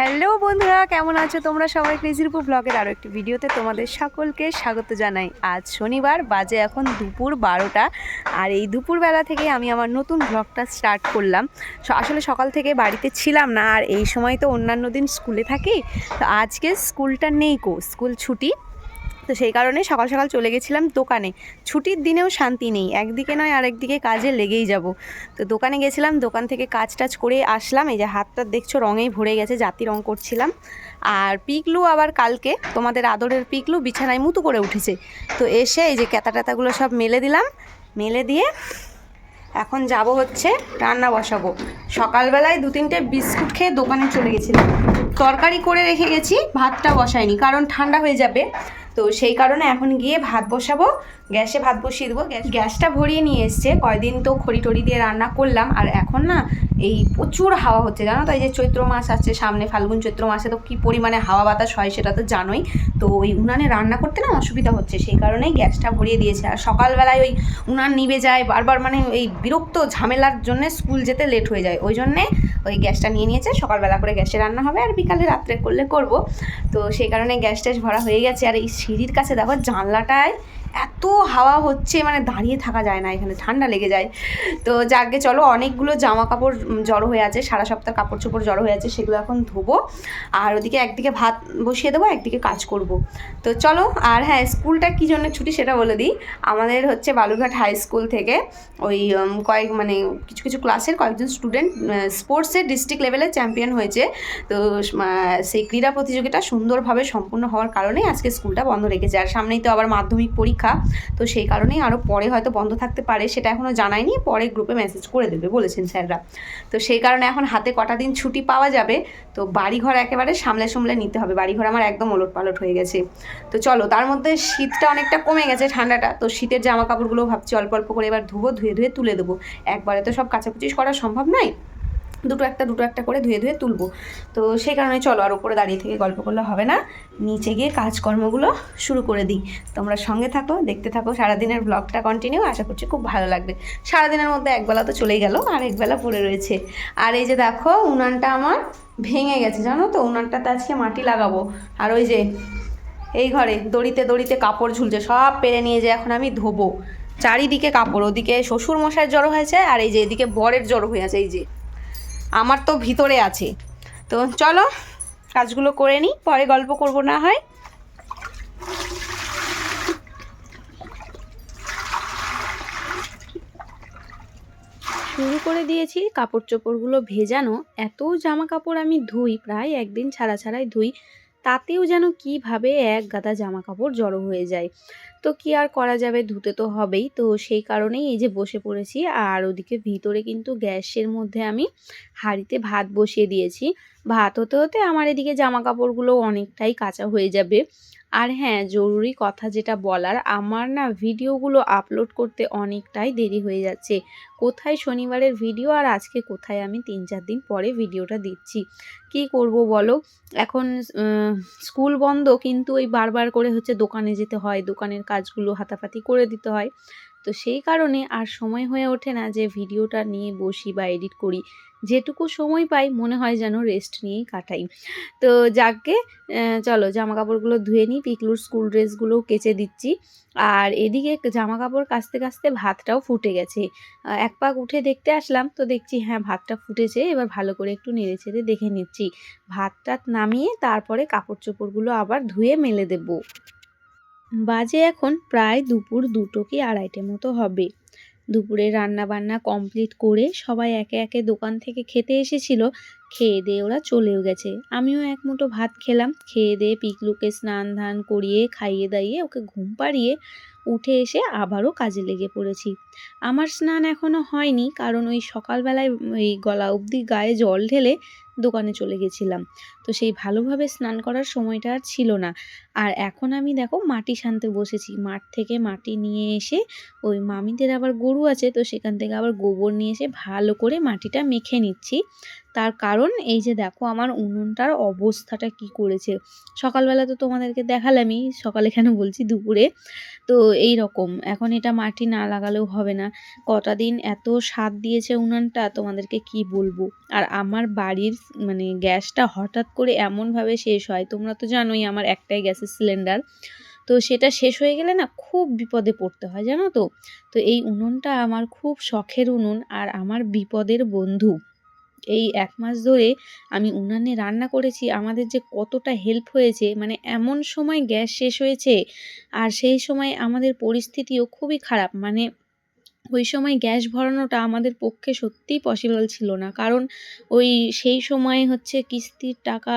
Hello বন্ধুরা, কেমন আছো তোমরা? সবাই ক্রেজিরপুর ব্লগের আরও একটি ভিডিওতে তোমাদের সকলকে স্বাগত জানাই। আজ শনিবার, বাজে এখন দুপুর বারোটা। আর এই দুপুরবেলা থেকে আমি আমার নতুন ব্লগটা স্টার্ট করলাম। আসলে সকাল থেকে বাড়িতে ছিলাম না, আর এই সময় তো অন্যান্য দিন স্কুলে থাকি। তো আজকে স্কুলটা নেই কো স্কুল ছুটি। তো সেই কারণে সকাল সকাল চলে গেছিলাম দোকানে। ছুটির দিনেও শান্তি নেই, একদিকে নয় আরেকদিকে কাজে লেগেই যাব। তো দোকানে গেছিলাম, দোকান থেকে কাজ টাজ করে আসলাম। এই যে হাতটা দেখছ রঙেই ভরে গেছে, জাতি রং করছিলাম। আর পিকলু আবার কালকে, তোমাদের আদরের পিকলু বিছানায় মুতু করে উঠেছে। তো এসে এই যে ক্যাতা ট্যাতাগুলো সব মেলে দিলাম। মেলে দিয়ে এখন যাব হচ্ছে রান্না বসাবো। সকালবেলায় দু তিনটে বিস্কুট খেয়ে দোকানে চলে গেছিলাম। তরকারি করে রেখে গেছি, ভাতটা বসাইনি, কারণ ঠান্ডা হয়ে যাবে। তো সেই কারণে এখন গিয়ে ভাত বসাবো, গ্যাসে ভাত বসিয়ে দেবো। গ্যাস গ্যাসটা ভরিয়ে নিয়ে এসছে, কয়দিন তো খড়ি টড়ি দিয়ে রান্না করলাম, আর এখন না এই প্রচুর হাওয়া হচ্ছে, জানো তো এই যে চৈত্র মাস আছে সামনে ফাল্গুন চৈত্র মাসে তো কী পরিমাণে হাওয়া বাতাস হয় সেটা তো জানোই। তো ওই উনানে রান্না করতে না অসুবিধা হচ্ছে, সেই কারণেই গ্যাসটা ভরিয়ে দিয়েছে। আর সকালবেলায় ওই উনান নিভে যায়, বারবার মানে এই বিরক্ত ঝামেলার জন্য স্কুল যেতে লেট হয়ে যায়, ওই জন্যে ওই গ্যাসটা নিয়ে নিয়েছে, সকালবেলা করে গ্যাসে রান্না হবে আর বিকালে রাত্রে করলে করব। তো সেই কারণে গ্যাস ট্যাস ভরা হয়ে গেছে। আর এই সিঁড়ির কাছে দেখো জানলাটায় এত হাওয়া হচ্ছে মানে দাঁড়িয়ে থাকা যায় না, এখানে ঠান্ডা লেগে যায়। তো যাকে চলো অনেকগুলো জামা কাপড় জড়ো হয়ে আছে, সারা সপ্তাহ কাপড় চোপড় জড়ো হয়ে আছে, সেগুলো এখন ধোবো। আর ওদিকে একদিকে ভাত বসিয়ে দেবো, একদিকে কাজ করব। তো চলো, আর হ্যাঁ স্কুলটা কী জন্য ছুটি সেটা বলে দিই। আমাদের হচ্ছে বালুরঘাট হাই স্কুল থেকে ওই কয়েক মানে কিছু কিছু ক্লাসের কয়েকজন স্টুডেন্ট স্পোর্টসের ডিস্ট্রিক্ট লেভেলে চ্যাম্পিয়ন হয়েছে। তো সেই ক্রীড়া প্রতিযোগিতা সুন্দরভাবে সম্পূর্ণ হওয়ার কারণেই আজকে স্কুলটা বন্ধ রেখেছে। আর সামনেই তো আবার মাধ্যমিক পরীক্ষা তো সেই কারণেই আরও পরে হয়তো বন্ধ থাকতে পারে, সেটা এখনও জানায়নি। পরে গ্রুপে মেসেজ করে দেবে, বলেছেন স্যাররা। তো সেই কারণে এখন হাতে কটা দিন ছুটি পাওয়া যাবে। তো বাড়িঘর একেবারে সামলে সামলে নিতে হবে। বাড়িঘর আমার একদম ওলট পালট হয়ে গেছে। তো চলো, তার মধ্যে শীতটা অনেকটা কমে গেছে ঠান্ডাটা। তো শীতের জামা কাপড়গুলো ভাবছি অল্প অল্প করে এবার ধুবো ধুয়ে ধুয়ে তুলে দেবো। একবারে তো সব কাচাকুচি করা সম্ভব নয়। দুটো একটা দুটো একটা করে ধুয়ে ধুয়ে তুলবো। তো সেই কারণে চলো আর উপরে দাঁড়িয়ে থেকে গল্প করলে হবে না। নিচে গিয়ে কাজকর্মগুলো শুরু করে দিই। তোমরা সঙ্গে থাকো, দেখতে থাকো। সারাদিনের ব্লগটা কন্টিনিউ আশা করছি খুব ভালো লাগবে। সারাদিনের মধ্যে একবেলা তো চলেই গেল, আর একবেলা পড়ে রয়েছে। আর এই যে দেখো, উনানটা আমার ভেঙে গেছে, জানো তো? উনানটাতে আজকে মাটি লাগাবো। আর ওই যে এই ঘরে দড়িতে দড়িতে কাপড় ঝুলছে, সব পেরে নিয়ে যে এখন আমি ধোবো। চারিদিকে কাপড়, ওদিকে শ্বশুর মশাইয়ের জড়ো হয়েছে, আর এই যে এদিকে বরের জড়ো হয়ে আছে, এই যে। আমার তো ভিতরে আছে। তো চলো, কাজগুলো করে নিই, পরে গল্প করব না হয়। শুরু করে দিয়েছি কাপড় চোপড়গুলো ভেজানো। এত জামা কাপড় আমি ধুই, প্রায় একদিন ছাড়া ছাড়াই ধুই, তাতেও যেন কীভাবে এক গাদা জামা কাপড় জড়ো হয়ে যায়। তো কি আর করা যাবে? ধুতে তো হবেই। তো সেই কারণেই এই যে বসে পড়েছি। আর ওদিকে ভিতরে কিন্তু গ্যাসের মধ্যে আমি হাঁড়িতে ভাত বসিয়ে দিয়েছি। ভাত হতে হতে আমার এদিকে জামা কাপড়গুলো অনেকটাই কাঁচা হয়ে যাবে। আর হ্যাঁ জরুরি কথা যেটা বলার, আমার না ভিডিওগুলো আপলোড করতে অনেকটাই দেরি হয়ে যাচ্ছে। কোথায় শনিবারের ভিডিও আর আজকে কোথায় আমি তিন চার দিন পরে ভিডিওটা দিচ্ছি কি করব বলো? এখন স্কুল বন্ধ, কিন্তু ওই বারবার করে হচ্ছে দোকানে যেতে হয়, দোকানের কাজগুলো হাতাপাতি করে দিতে হয়। তো সেই কারণে আর সময় হয়ে ওঠে না যে ভিডিওটা নিয়ে বসি বা এডিট করি। যেটুকু সময় পাই মনে হয় যেন রেস্ট নিয়েই কাটাই। তো যাকে চলো জামা কাপড়গুলো ধুয়ে নিই, পিকলুর স্কুল ড্রেসগুলোও কেচে দিচ্ছি। আর এদিকে জামা কাপড় কাচতে কাচতে ভাতটাও ফুটে গেছে। এক পাক উঠে দেখতে আসলাম, তো দেখছি হ্যাঁ ভাতটা ফুটেছে, এবার ভালো করে একটু নেড়ে চেড়ে দেখে নিচ্ছি। ভাতটা নামিয়ে তারপরে কাপড় চোপড়গুলো আবার ধুয়ে মেলে দেব। বাজে এখন প্রায় দুপুর দুটো কি আড়াইটে মতো হবে। দুপুরে রান্না বান্না কমপ্লিট করে সবাই একে একে দোকান থেকে খেতে এসেছিল। খেয়ে দিয়ে ওরা চলেও গেছে। আমিও এক মুঠো ভাত খেলাম, খেয়ে দিয়ে পিকলুকে স্নান ধান করিয়ে, খাইয়ে দাইয়ে ওকে ঘুম পাড়িয়ে উঠে এসে আবারও কাজে লেগে পড়েছি। আমার স্নান এখনও হয়নি, কারণ ওই সকালবেলায় ওই গলা অবধি গায়ে জল ঢেলে দোকানে চলে গেছিলাম। তো সেই ভালোভাবে স্নান করার সময়টা আর ছিল না। আর এখন আমি দেখো মাটি শানতে বসেছি। মাঠ থেকে মাটি নিয়ে এসে ওই মামিদের আবার গরু আছে, তো সেখান থেকে আবার গোবর নিয়ে এসে ভালো করে মাটিটা মেখে নিচ্ছি। তার কারণ এই যে দেখো আমার উনুনটার অবস্থাটা কি করেছে। সকালবেলা তো তোমাদেরকে দেখালামই, সকালে কেন বলছি দুপুরে। তো এই রকম, এখন এটা মাটি না লাগালেও হবে না। কটা দিন এত স্বাদ দিয়েছে উনানটা, তোমাদেরকে কি বলব? আর আমার বাড়ির মানে গ্যাসটা হঠাৎ করে এমনভাবে শেষ হয়, তোমরা তো জানোই আমার একটাই গ্যাসের সিলিন্ডার। তো সেটা শেষ হয়ে গেলে না খুব বিপদে পড়তে হয়, জানো তো? তো এই উনুনটা আমার খুব শখের উনুন, আর আমার বিপদের বন্ধু। এই এক মাস ধরে আমি উনানে রান্না করেছি। আমাদের যে কতটা হেল্প হয়েছে মানে এমন সময় গ্যাস শেষ হয়েছে আর সেই সময় আমাদের পরিস্থিতিও খুবই খারাপ। মানে ওই সময় গ্যাস ভরানোটা আমাদের পক্ষে সত্যিই পসিবল ছিল না। কারণ ওই সেই সময় হচ্ছে কিস্তির টাকা,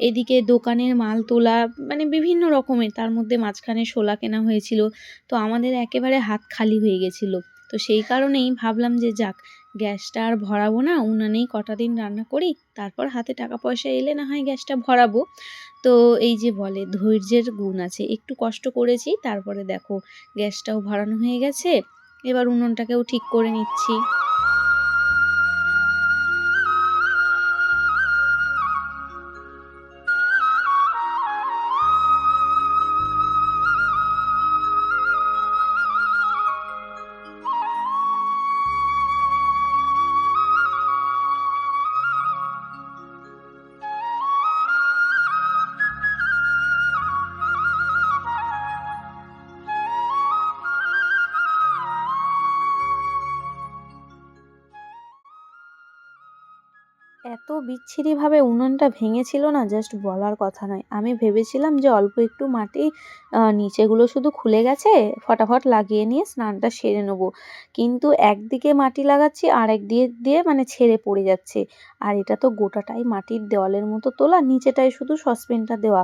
এদিকে দোকানের মাল তোলা মানে বিভিন্ন রকমের। তার মধ্যে মাঝখানে শোলা কেনা হয়েছিল। তো আমাদের একেবারে হাত খালি হয়ে গেছিল। তো সেই কারণেই ভাবলাম যে যাক গ্যাসটা আর ভরাবো না, উনানেই কটা দিন রান্না করি, তারপর হাতে টাকা পয়সা এলে না হয় গ্যাসটা ভরাবো। তো এই যে বলে ধৈর্যের গুণ আছে, একটু কষ্ট করেছি, তারপরে দেখো গ্যাসটাও ভরানো হয়ে গেছে, এবার উনুনটাকেও ঠিক করে নিচ্ছি। বিচ্ছিরিভাবে উনুনটা ভেঙেছিল না জাস্ট বলার কথা নয়। আমি ভেবেছিলাম যে অল্প একটু মাটি নিচেগুলো শুধু খুলে গেছে, ফটাফট লাগিয়ে নিয়ে স্নানটা সেরে নেব। কিন্তু একদিকে মাটি লাগাচ্ছি আর একদিকে দিয়ে মানে ছেড়ে পড়ে যাচ্ছে। আর এটা তো গোটাটাই মাটির দেওয়ালের মতো তোলা, নিচেটাই শুধু সসপেনটা দেওয়া।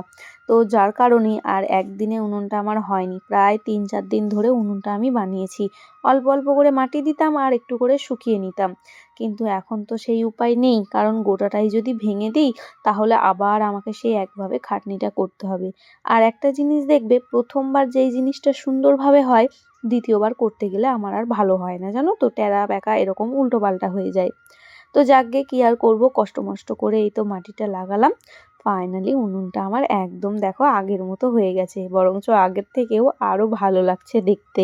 তো যার কারণে আর একদিনে উনুনটা আমার হয়নি। প্রায় তিন চার দিন ধরে উনুনটা আমি বানিয়েছি। অল্প অল্প করে মাটি দিতাম আর একটু করে শুকিয়ে নিতাম। কিন্তু এখন তো সেই উপায় নেই। কারণ গোটাটাই যদি ভেঙে দিই, তাহলে আবার আমাকে সেই একভাবে খাটনিটা করতে হবে। আর একটা জিনিস দেখবে, প্রথমবার যেই জিনিসটা সুন্দরভাবে হয়, দ্বিতীয়বার করতে গেলে আমার আর ভালো হয় না। জানো তো ট্যারা ব্যাকা এরকম উল্টো পাল্টা হয়ে যায়। তো যাকগে, কি আর করব? কষ্ট মষ্ট করে এই তো মাটিটা লাগালাম। ফাইনালি উনুনটা আমার একদম দেখো আগের মতো হয়ে গেছে। বরঞ্চ আগের থেকেও আরও ভালো লাগছে দেখতে।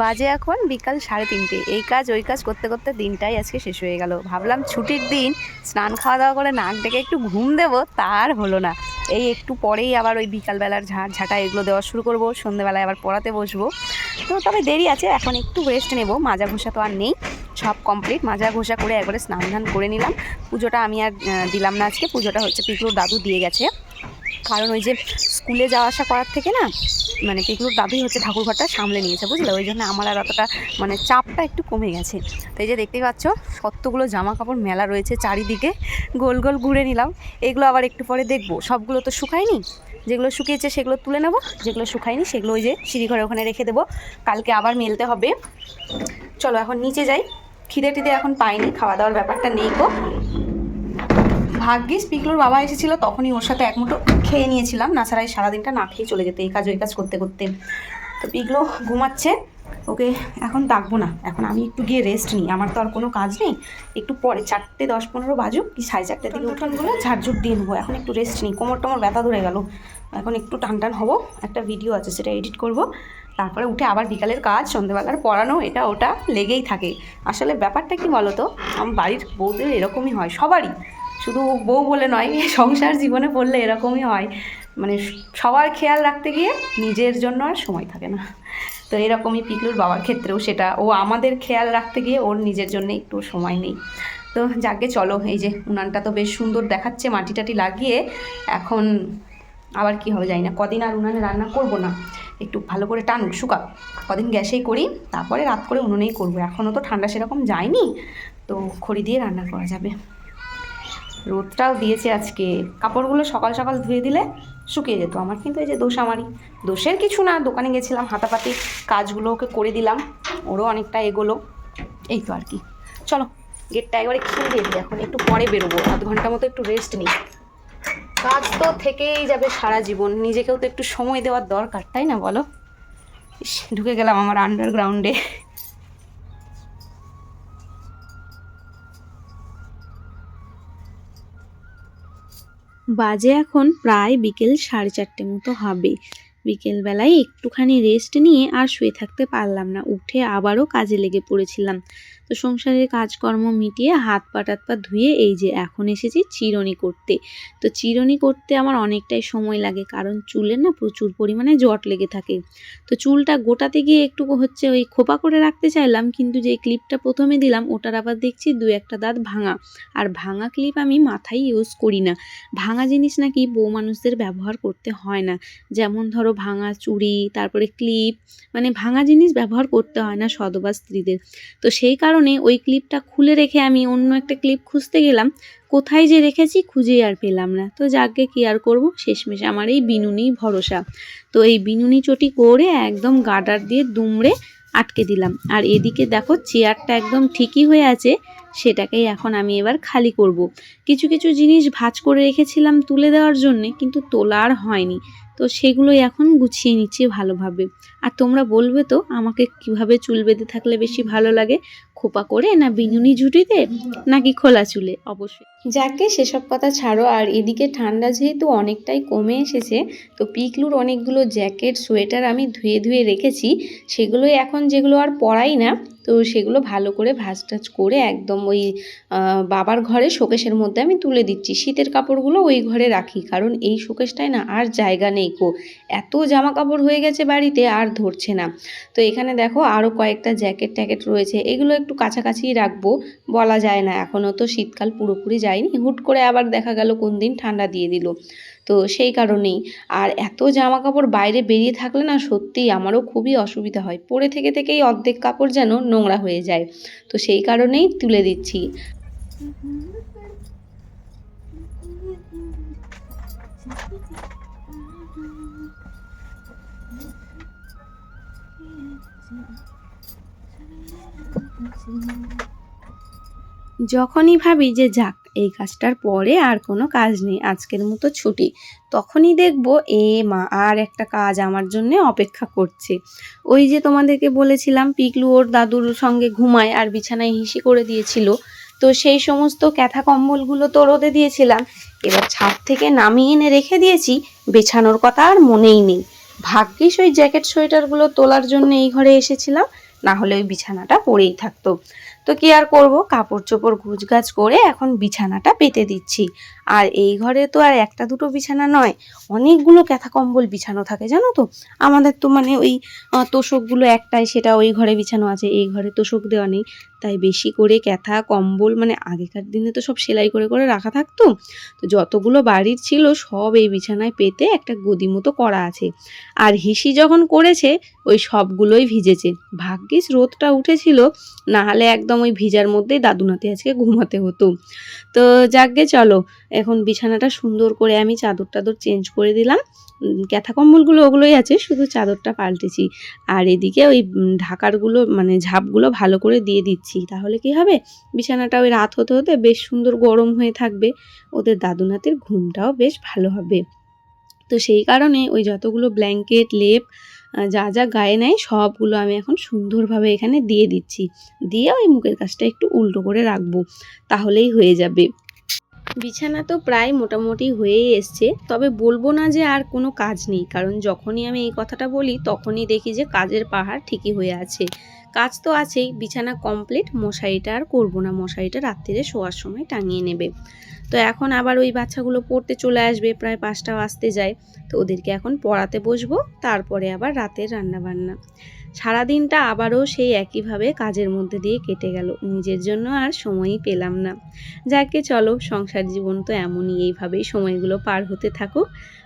বাজে এখন বিকাল সাড়ে তিনটে। এই কাজ, ওই কাজ করতে করতে দিনটাই আজকে শেষ হয়ে গেল। ভাবলাম ছুটির দিন স্নান খাওয়া দাওয়া করে নাক ডেকে একটু ঘুম দেবো, তার হলো না। এই একটু পরেই আবার ওই বিকালবেলার ঝাঁট ঝাঁটা এগুলো দেওয়া শুরু করব, সন্ধেবেলায় আবার পড়াতে বসবো। তো তবে দেরি আছে, এখন একটু রেস্ট নেব, মাজা ঘষা তো আর নেই। সব কমপ্লিট মাজা ঘষা করে একবারে স্নান ধান করে নিলাম। পুজোটা আমি আর দিলাম না আজকে, পুজোটা হচ্ছে পিকলুর দাদু দিয়ে গেছে। কারণ ওই যে স্কুলে যাওয়া আসা করার থেকে না মানে পিকলুর দাবি হচ্ছে ঠাকুরঘরটা সামলে নিয়েছে, বুঝলে? ওই জন্য আমার আর অতটা মানে চাপটা একটু কমে গেছে। তো এই যে দেখতেই পাচ্ছ, কতগুলো জামা কাপড় মেলা রয়েছে চারিদিকে, গোল গোল ঘুরে নিলাম। এগুলো আবার একটু পরে দেখব। সবগুলো তো শুকায়নি? যেগুলো শুকিয়েছে সেগুলো তুলে নেব, যেগুলো শুকায়নি সেগুলো ওই যে সিঁড়িঘরে ওখানে রেখে দেবো। কালকে আবার মেলতে হবে। চলো এখন নিচে যাই। খিদে টিদে এখন পাইনি, খাওয়া দাওয়ার ব্যাপারটা নেই গো। ভাগ্যিস পিকলুর বাবা এসেছিল, তখনই ওর সাথে এক মুঠো খেয়ে নিয়েছিলাম। না এই সারাদিনটা না খেয়ে চলে যেতে, এই কাজ ওই কাজ করতে করতে। তো পিকলু ঘুমাচ্ছে, ওকে এখন ডাকবো না। এখন আমি একটু গিয়ে রেস্ট নিই। আমার তো আর কোনো কাজ নেই। একটু পরে চারটে দশ পনেরো বাজুক, কি সাড়ে চারটে থেকে উঠানগুলো ঝাড়ঝুট দিয়ে নেব। এখন একটু রেস্ট নিই। কোমর টোমর ব্যথা ধরে গেল। এখন একটু টান টান হব। একটা ভিডিও আছে, সেটা এডিট করব। তারপরে উঠে আবার বিকালের কাজ, সন্ধেবেলার পড়ানো, এটা ওটা লেগেই থাকে। আসলে ব্যাপারটা কি বলো তো আমার বাড়ির বউদের এরকমই হয়, সবারই। শুধু বউ বলে নয়, সংসার জীবনে পড়লে এরকমই হয়। মানে সবার খেয়াল রাখতে গিয়ে নিজের জন্য আর সময় থাকে না। তো এরকমই পিকলুর বাবার ক্ষেত্রেও সেটা। ও আমাদের খেয়াল রাখতে গিয়ে ওর নিজের জন্য একটু সময় নেই। তো যাকে চলো, এই যে উনানটা তো বেশ সুন্দর দেখাচ্ছে, মাটি টাটি লাগিয়ে। এখন আবার কি হবে জানি না। কদিন আর উনানে রান্না করব না। একটু ভালো করে টানুক শুকাক কদিন গ্যাসেই করি, তারপরে রাত করে উনুনেই করব। এখনও তো ঠান্ডা সেরকম যায়নি। তো খড়ি দিয়ে রান্না করা যাবে। রোদটাও দিয়েছে আজকে। কাপড়গুলো সকাল সকাল ধুয়ে দিলে শুকিয়ে যেত। আমার কিন্তু এই যে দোষ আমারই। দোষের কিছু না, দোকানে গেছিলাম, হাতাপাতি কাজগুলো ওকে করে দিলাম। ওরও অনেকটা এগোলো। এই তো আর কি। চলো, গেটটা একবারে খুলে দিয়ে এখন একটু পরে বেরোবো। আধ ঘণ্টা মতো একটু রেস্ট নিই। কাজ তো থেকেই যাবে সারা জীবন। নিজেকেও তো একটু সময় দেওয়ার দরকার, তাই না বলো? ঢুকে গেলাম আমার আন্ডারগ্রাউন্ডে বাজে এখন প্রায় বিকেল সাড়ে চারটে মতো হবে। বিকেলবেলায় একটুখানি রেস্ট নিয়ে আর শুয়ে থাকতে পারলাম না। উঠে আবারও কাজে লেগে পড়েছিলাম। তো সংসারের কাজকর্ম মিটিয়ে হাত পা টাত পা ধুয়ে এই যে এখন এসেছি চিরনি করতে। তো চিরনি করতে আমার অনেকটাই সময় লাগে কারণ চুলে না প্রচুর পরিমাণে জট লেগে থাকে। তো চুলটা গোটাতে গিয়ে একটু হচ্ছে ওই খোপা করে রাখতে চাইলাম কিন্তু যে ক্লিপটা প্রথমে দিলাম ওটার আবার দেখছি দু একটা দাঁত ভাঙা। আর ভাঙা ক্লিপ আমি মাথায় ইউজ করি না। ভাঙা জিনিস নাকি বউ মানুষদের ব্যবহার করতে হয় না। যেমন ধরো ভাঙা চুড়ি, তারপরে ক্লিপ মানে ভাঙা জিনিস ব্যবহার করতে হয় না সদবা স্ত্রীদের। তো সেই কারণে ওই ক্লিপটা খুলে রেখে আমি অন্য একটা ক্লিপ খুঁজতে গেলাম। কোথায় যে রেখেছি খুঁজেই আর পেলাম না। তো যাকে কি আর করব? শেষমেশ আমার এই বিনুনি ভরসা। তো এই বিনুনি চটি করে একদম গার্ডার দিয়ে দুমড়ে আটকে দিলাম। আর এদিকে দেখো চেয়ারটা একদম ঠিকই হয়ে আছে, সেটাকেই এখন আমি এবার খালি করব। কিছু কিছু জিনিস ভাঁজ করে রেখেছিলাম তুলে দেওয়ার জন্যে, কিন্তু তোলা আর হয়নি। তো সেগুলোই এখন গুছিয়ে নিচ্ছি ভালোভাবে। আর তোমরা বলবে তো, আমাকে কীভাবে চুল বেঁধে থাকলে বেশি ভালো লাগে? খোপা করে না বিনুনি ঝুটিতে, নাকি খোলা চুলে? অবশ্যই। যাকে সেসব কথা ছাড়ো, আর এদিকে ঠান্ডা যেহেতু অনেকটাই কমে এসেছে, তো পিকলুর অনেকগুলো জ্যাকেট, সোয়েটার আমি ধুয়ে ধুয়ে রেখেছি, সেগুলোই এখন যেগুলো আর পরাই না তো সেগুলো ভালো করে ভাজ টাজ করে একদম ওই বাবার ঘরে শোকেশের মধ্যে আমি তুলে দিচ্ছি। শীতের কাপড়গুলো ওই ঘরে রাখি, কারণ এই শোকেশটায় না আর জায়গা নেই কো এত জামা কাপড় হয়ে গেছে বাড়িতে, আর ধরছে না। তো এখানে দেখো আরও কয়েকটা জ্যাকেট ট্যাকেট রয়েছে। এগুলো একটু কাছাকাছি রাখব, বলা যায় না। এখনও তো শীতকাল পুরোপুরি যায়নি। হুট করে আবার দেখা গেল কোন দিন ঠান্ডা দিয়ে দিল। তো সেই কারণেই। আর এত জামা কাপড় বাইরে বেরিয়ে থাকলে না সত্যিই আমারও খুবই অসুবিধা হয়। পরে থেকে থেকেই অর্ধেক কাপড় যেন নোংরা হয়ে যায়। তো সেই কারণেই তুলে দিচ্ছি। যখনই ভাবি যে যাক এই কাজটার পরে আর কোনো কাজ নেই, আজকের মতো ছুটি। তখনই দেখব, এ মা, আর একটা কাজ আমার জন্য অপেক্ষা করছে। ওই যে তোমাদেরকে বলেছিলাম পিকলু ওর দাদুর সঙ্গে ঘুমায় আর বিছানায় হিসি করে দিয়েছিল। তো সেই সমস্ত ক্যাথা কম্বলগুলো তো রোদে দিয়েছিলাম। এবার ছাদ থেকে নামিয়ে এনে রেখে দিয়েছি, বেছানোর কথা আর মনেই নেই। ভাগ্যিস ওই জ্যাকেট সোয়েটারগুলো তোলার জন্য এই ঘরে এসেছিলাম, না হলে ওই বিছানাটা পড়েই থাকতো। তো কি আর করব? কাপড় চোপড় গুছগাছ করে এখন বিছানাটা পেতে দিচ্ছি। আর এই ঘরে তো আর একটা দুটো বিছানা নয়, অনেকগুলো ক্যাথা কম্বল বিছানো থাকে, জানো তো? আমাদের তো মানে ওই তোষকগুলো একটাই, সেটা ওই ঘরে বিছানো আছে, এই ঘরে তোষক দেওয়া নেই। তাই বেশি করে ক্যাথা, কম্বল মানে আগেকার দিনে তো সব সেলাই করে করে রাখা থাকতো। তো যতগুলো বাড়ির ছিল সব এই বিছানায় পেতে একটা গদি মতো করা আছে। আর হিসি যখন করেছে, ওই সবগুলোই ভিজেছে। ভাগ্যিস রোদটা উঠেছিল, না হলে একদম ওই ভিজার মধ্যেই দাদুনাতে আজকে ঘুমাতে হতো। তো যাকগে চলো। এখন বিছানাটা সুন্দর করে আমি চাদর টাদর চেঞ্জ করে দিলাম। ক্যাথা কম্বলগুলো ওগুলোই আছে, শুধু চাদরটা পাল্টেছি। আর এদিকে ওই ঢাকারগুলো মানে ঝাপগুলো ভালো করে দিয়ে দিচ্ছি। তাহলে কি হবে? বিছানাটা ওই রাত হতে হতে বেশ সুন্দর গরম হয়ে থাকবে, ওদের দাদু নাতির ঘুমটাও বেশ ভালো হবে। তো সেই কারণে ওই যতগুলো ব্ল্যাঙ্কেট, লেপ যা যা গায়ে নেয়, সবগুলো আমি এখন সুন্দরভাবে এখানে দিয়ে দিচ্ছি। দিয়ে ওই মুখের কাজটা একটু উল্টো করে রাখব, তাহলেই হয়ে যাবে। বিছানা তো প্রায় মোটামুটি হয়েই এসছে। তবে বলব না যে আর কোনো কাজ নেই, কারণ যখনই আমি এই কথাটা বলি, তখনই দেখি যে কাজের পাহাড় ঠিকই হয়ে আছে। কাজ তো আছেই, বিছানা কমপ্লিট মশারিটা আর করব না, মশারিটা রাত্রিরে শোয়ার সময় টাঙিয়ে নেবে। তো এখন আবার ওই বাচ্চাগুলো পড়তে চলে আসবে, প্রায় পাঁচটা আসতে যায়। তো ওদেরকে এখন পড়াতে বসবো, তারপরে আবার রাতের রান্নাবান্না। সারাদিনটা আবারও সেই একইভাবে কাজের মধ্যে দিয়ে কেটে গেল, নিজের জন্য আর সময়ই পেলাম না। যাকে চলো, সংসার জীবন তো এমনই, এইভাবেই সময়গুলো পার হতে থাকুক।